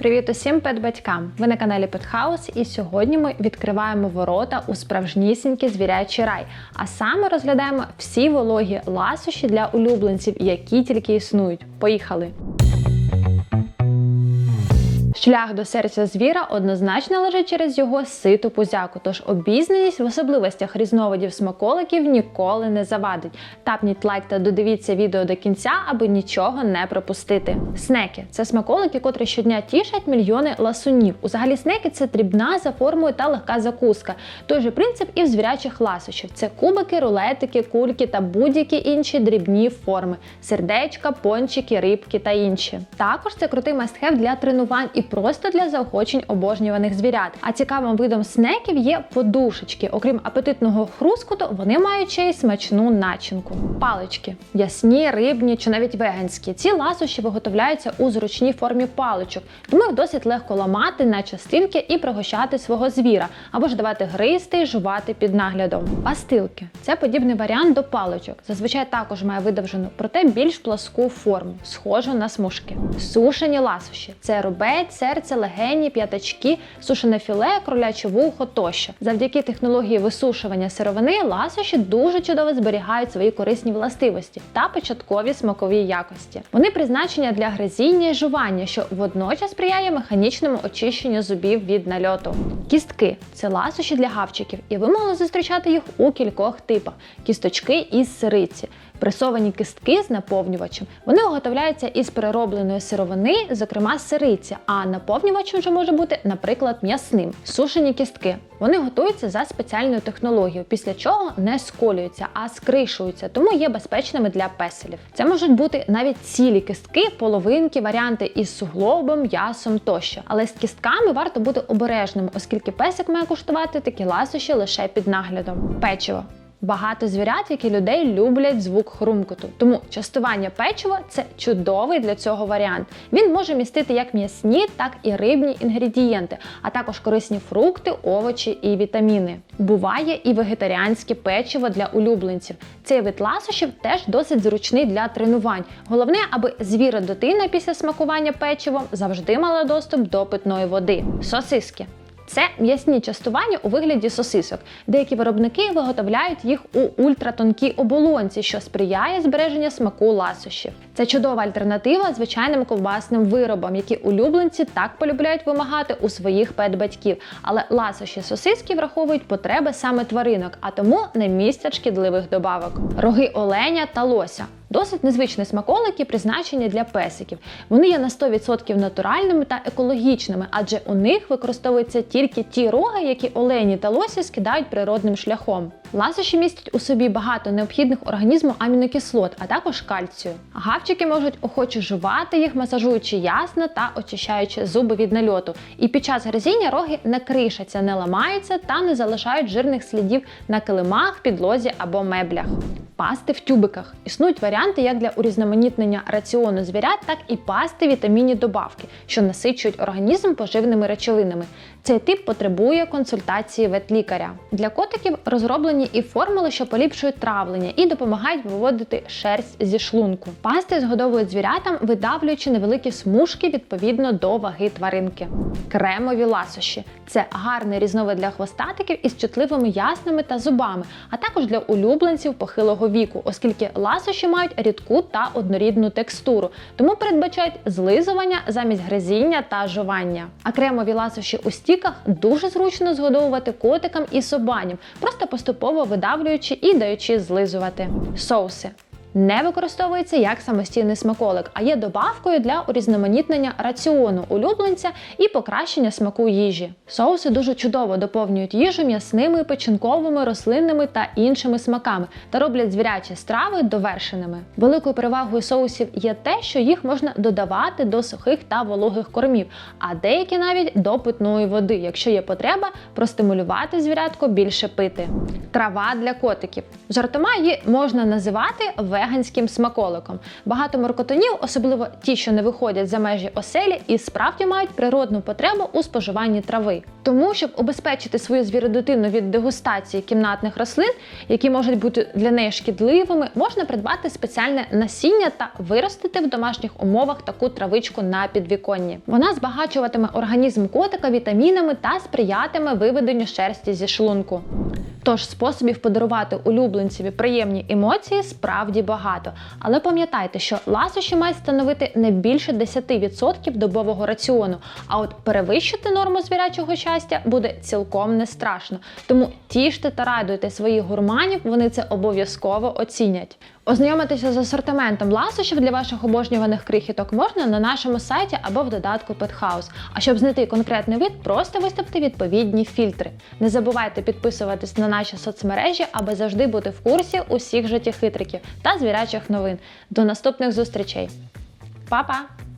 Привіт усім педбатькам! Ви на каналі Петхаус, і сьогодні ми відкриваємо ворота у справжнісінький звірячий рай. А саме розглядаємо всі вологі ласощі для улюбленців, які тільки існують. Поїхали! Шлях до серця звіра однозначно лежить через його ситу пузяку, тож обізнаність в особливостях різновидів смаколиків ніколи не завадить. Тапніть лайк та додивіться відео до кінця, аби нічого не пропустити. Снеки це смаколики, котрі щодня тішать мільйони ласунів. Узагалі снеки це дрібна за формою та легка закуска. Той же принцип і в звірячих ласощів. Це кубики, рулетики, кульки та будь-які інші дрібні форми: сердечка, пончики, рибки та інші. Також це крутий мастхев для тренувань і просто для заохочень обожнюваних звірят. А цікавим видом снеків є подушечки. Окрім апетитного хрускоту, вони мають ще й смачну начинку. Палички ясні, рибні чи навіть веганські. Ці ласощі виготовляються у зручній формі паличок, тому їх досить легко ламати на частинки і пригощати свого звіра, або ж давати гристи і жувати під наглядом. Пастилки це подібний варіант до паличок. Зазвичай також має видовжену, проте більш пласку форму, схожу на смужки. Сушені ласощі це рубець, серце, легені, п'ятачки, сушене філе, кроляче вухо тощо. Завдяки технології висушування сировини ласощі дуже чудово зберігають свої корисні властивості та початкові смакові якості. Вони призначені для гризіння і жування, що водночас сприяє механічному очищенню зубів від нальоту. Кістки це ласощі для гавчиків, і ви могли зустрічати їх у кількох типах: кісточки із сириці. Пресовані кістки з наповнювачем. Вони виготовляються із переробленої сировини, зокрема сириці, а наповнювачем вже може бути, наприклад, м'ясним. Сушені кістки. Вони готуються за спеціальною технологією, після чого не сколюються, а скришуються, тому є безпечними для песелів. Це можуть бути навіть цілі кістки, половинки, варіанти із суглобом, м'ясом тощо. Але з кістками варто бути обережним, оскільки песик має куштувати такі ласощі лише під наглядом. Печиво. Багато звірят, як і людей, люблять звук хрумкоту. Тому частування печива це чудовий для цього варіант. Він може містити як м'ясні, так і рибні інгредієнти, а також корисні фрукти, овочі і вітаміни. Буває і вегетаріанське печиво для улюбленців. Цей вид ласощів теж досить зручний для тренувань. Головне, аби звіра дитина після смакування печивом завжди мала доступ до питної води. Сосиски. Це м'ясні частування у вигляді сосисок. Деякі виробники виготовляють їх у ультратонкій оболонці, що сприяє збереженню смаку ласощів. Це чудова альтернатива звичайним ковбасним виробам, які улюбленці так полюбляють вимагати у своїх пет-батьків. Але ласощі сосиски враховують потреби саме тваринок, а тому не містять шкідливих добавок. Роги оленя та лося. Досить незвичні смаколики, призначені для песиків. Вони є на 100% натуральними та екологічними, адже у них використовуються тільки ті роги, які олені та лосі скидають природним шляхом. Ласощі містять у собі багато необхідних організму амінокислот, а також кальцію. Гавчики можуть охоче жувати їх, масажуючи ясна та очищаючи зуби від нальоту. І під час гризіння роги не кришаться, не ламаються та не залишають жирних слідів на килимах, підлозі або меблях. Пасти в тюбиках. Існують варіанти як для урізноманітнення раціону звірят, так і пасти вітамінні добавки, що насичують організм поживними речовинами. Цей тип потребує консультації ветлікаря. Для котиків розроблені і формули, що поліпшують травлення і допомагають виводити шерсть зі шлунку. Пасти згодовують звірятам, видавлюючи невеликі смужки відповідно до ваги тваринки. Кремові ласощі це гарний різновид для хвостатиків із чутливими яснами та зубами, а також для улюбленців похилого віку, оскільки ласощі мають рідку та однорідну текстуру, тому передбачають злизування замість гризіння та жування. А кремові ласощі у стіках дуже зручно згодовувати котикам і собаням, просто поступово видавлюючи і даючи злизувати. Соуси. Не використовується як самостійний смаколик, а є добавкою для урізноманітнення раціону улюбленця і покращення смаку їжі. Соуси дуже чудово доповнюють їжу м'ясними, печінковими, рослинними та іншими смаками та роблять звірячі страви довершеними. Великою перевагою соусів є те, що їх можна додавати до сухих та вологих кормів, а деякі навіть до питної води, якщо є потреба простимулювати звірятко більше пити. Трава для котиків. Жартома її можна називати веганським смаколиком. Багато моркотонів, особливо ті, що не виходять за межі оселі, і справді мають природну потребу у споживанні трави. Тому, щоб убезпечити свою звіродитину від дегустації кімнатних рослин, які можуть бути для неї шкідливими, можна придбати спеціальне насіння та виростити в домашніх умовах таку травичку на підвіконні. Вона збагачуватиме організм котика вітамінами та сприятиме виведенню шерсті зі шлунку. Тож способів подарувати улюбленцеві приємні емоції справді багато. Але пам'ятайте, що ласощі мають становити не більше 10% добового раціону, а от перевищити норму звірячого щастя буде цілком не страшно. Тому тіште та радуйте своїх гурманів, вони це обов'язково оцінять. Ознайомитися з асортиментом ласощів для ваших обожнюваних крихіток можна на нашому сайті або в додатку Pethouse. А щоб знайти конкретний вид, просто виставте відповідні фільтри. Не забувайте підписуватись на наші соцмережі, аби завжди бути в курсі усіх життєхитриків та звірячих новин. До наступних зустрічей. Па-па!